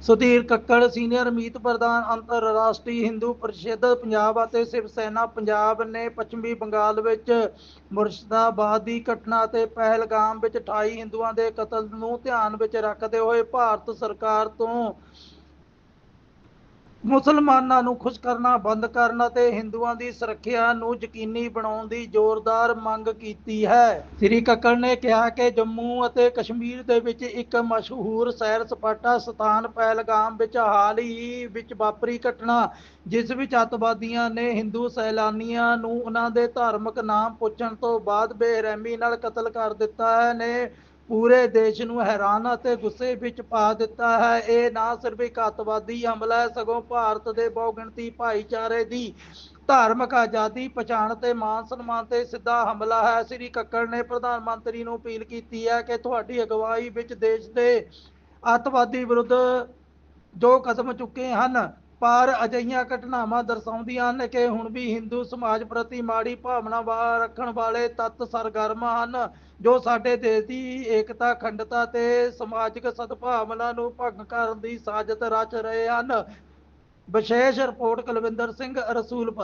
Sudhir Kakkar, senior ਮੀਤ ਪ੍ਰਧਾਨ, ਅੰਤਰਰਾਸ਼ਟਰੀ ਹਿੰਦੂ ਪਰਿਸ਼ਦ, ਪੰਜਾਬ ਅਤੇ ਸ਼ਿਵ ਸੈਨਾ ਪੰਜਾਬ ਨੇ ਪੱਛਮੀ ਬੰਗਾਲ ਵਿੱਚ ਮੁਰਸ਼ਿਦਾਬਾਦ ਦੀ ਘਟਨਾ ਅਤੇ ਪਹਿਲਗਾਮ ਵਿੱਚ 28 ਹਿੰਦੂਆਂ ਦੇ ਕਤਲ ਨੂੰ ਧਿਆਨ ਵਿੱਚ ਰੱਖਦੇ ਹੋਏ ਭਾਰਤ ਸਰਕਾਰ ਤੋਂ ਮੁਸਲਮਾਨਾਂ ਨੂੰ ਖੁਸ਼ ਕਰਨਾ, ਬੰਦ ਕਰਨ ਅਤੇ ਹਿੰਦੂਆਂ ਦੀ ਸੁਰੱਖਿਆ ਨੂੰ ਯਕੀਨੀ ਬਣਾਉਣ ਦੀ ਜ਼ੋਰਦਾਰ ਮੰਗ ਕੀਤੀ ਹੈ। ਸ੍ਰੀ ਕੱਕੜ ਨੇ ਕਿਹਾ ਕਿ ਜੰਮੂ ਅਤੇ ਕਸ਼ਮੀਰ ਦੇ ਵਿੱਚ ਇੱਕ ਮਸ਼ਹੂਰ ਸੈਰ ਸਪਾਟਾ ਸਥਾਨ ਪਹਿਲਗਾਮ ਵਿੱਚ ਹਾਲ ਹੀ ਵਿੱਚ ਵਾਪਰੀ ਘਟਨਾ, ਜਿਸ ਵਿੱਚ ਅੱਤਵਾਦੀਆਂ ਨੇ ਹਿੰਦੂ ਸੈਲਾਨੀਆਂ ਨੂੰ ਉਹਨਾਂ ਦੇ ਧਾਰਮਿਕ ਨਾਮ ਪੁੱਛਣ ਤੋਂ ਬਾਅਦ ਬੇਰਹਿਮੀ ਨਾਲ ਕਤਲ ਕਰ ਦਿੱਤਾ ਹੈ। ਨੇ ਪੂਰੇ ਦੇਸ਼ ਨੂੰ ਹੈਰਾਨ ਅਤੇ ਗੁੱਸੇ ਵਿੱਚ ਪਾ ਦਿੱਤਾ ਹੈ। ਇਹ ਨਾ ਸਿਰਫ ਇੱਕ ਅੱਤਵਾਦੀ ਹਮਲਾ ਹੈ, ਸਗੋਂ ਭਾਰਤ ਦੇ ਬਹੁਗਿਣਤੀ ਭਾਈਚਾਰੇ ਦੀ ਧਾਰਮਿਕ ਆਜ਼ਾਦੀ, ਪਛਾਣ ਤੇ ਮਾਨ ਸਨਮਾਨ ਤੇ ਸਿੱਧਾ ਹਮਲਾ ਹੈ। ਸ੍ਰੀ ਕੱਕੜ ਨੇ ਪ੍ਰਧਾਨ ਮੰਤਰੀ ਨੂੰ ਅਪੀਲ ਕੀਤੀ ਹੈ ਕਿ ਤੁਹਾਡੀ ਅਗਵਾਈ ਵਿੱਚ ਦੇਸ਼ ਦੇ ਅੱਤਵਾਦੀ ਵਿਰੁੱਧ ਜੋ ਕਦਮ ਚੁੱਕੇ ਹਨ ਪਰ ਅਜਿਹੀਆਂ ਘਟਨਾਵਾਂ ਦਰਸਾਉਂਦੀਆਂ ਹਨ ਕਿ ਹੁਣ ਵੀ ਹਿੰਦੂ ਸਮਾਜ ਪ੍ਰਤੀ ਮਾੜੀ ਭਾਵਨਾ ਵਾ ਰੱਖਣ ਵਾਲੇ ਤੱਤ ਸਰਗਰਮ ਹਨ, ਜੋ ਸਾਡੇ ਦੇਸ਼ ਦੀ ਏਕਤਾ, ਅਖੰਡਤਾ ਤੇ ਸਮਾਜਿਕ ਸਦਭਾਵਨਾ ਨੂੰ ਭੰਗ ਕਰਨ ਦੀ ਸਾਜ਼ਤ ਰਚ ਰਹੇ ਹਨ। ਵਿਸ਼ੇਸ਼ ਰਿਪੋਰਟ ਕੁਲਵਿੰਦਰ ਸਿੰਘ ਰਸੂਲਪੁਰ